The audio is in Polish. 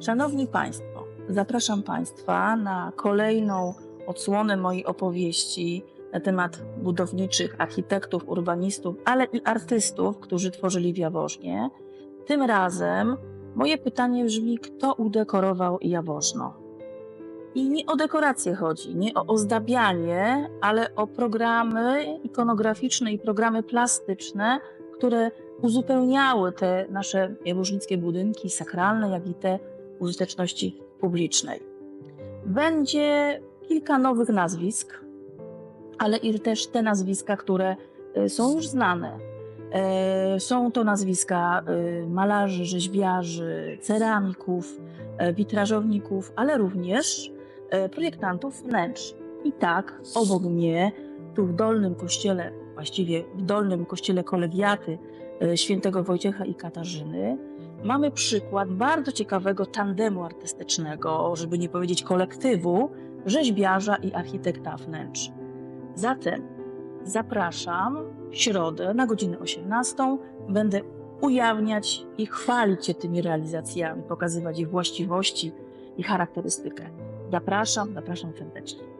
Szanowni Państwo, zapraszam Państwa na kolejną odsłonę mojej opowieści na temat budowniczych, architektów, urbanistów, ale i artystów, którzy tworzyli w Jaworznie. Tym razem moje pytanie brzmi, kto udekorował Jaworzno? I nie o dekoracje chodzi, nie o ozdabianie, ale o programy ikonograficzne i programy plastyczne, które uzupełniały te nasze jaworznickie budynki sakralne, jak i te użyteczności publicznej. Będzie kilka nowych nazwisk, ale i też te nazwiska, które y, są już znane. E, Są to nazwiska y, malarzy, rzeźbiarzy, ceramików, e, witrażowników, ale również e, projektantów wnętrz. I tak obok mnie, tu w dolnym kościele, właściwie w dolnym kościele kolegiaty e, świętego Wojciecha i Katarzyny, mamy przykład bardzo ciekawego tandemu artystycznego, żeby nie powiedzieć kolektywu, rzeźbiarza i architekta wnętrz. Zatem zapraszam w środę na godzinę 18. Będę ujawniać i chwalić się tymi realizacjami, pokazywać ich właściwości i charakterystykę. Zapraszam, zapraszam serdecznie.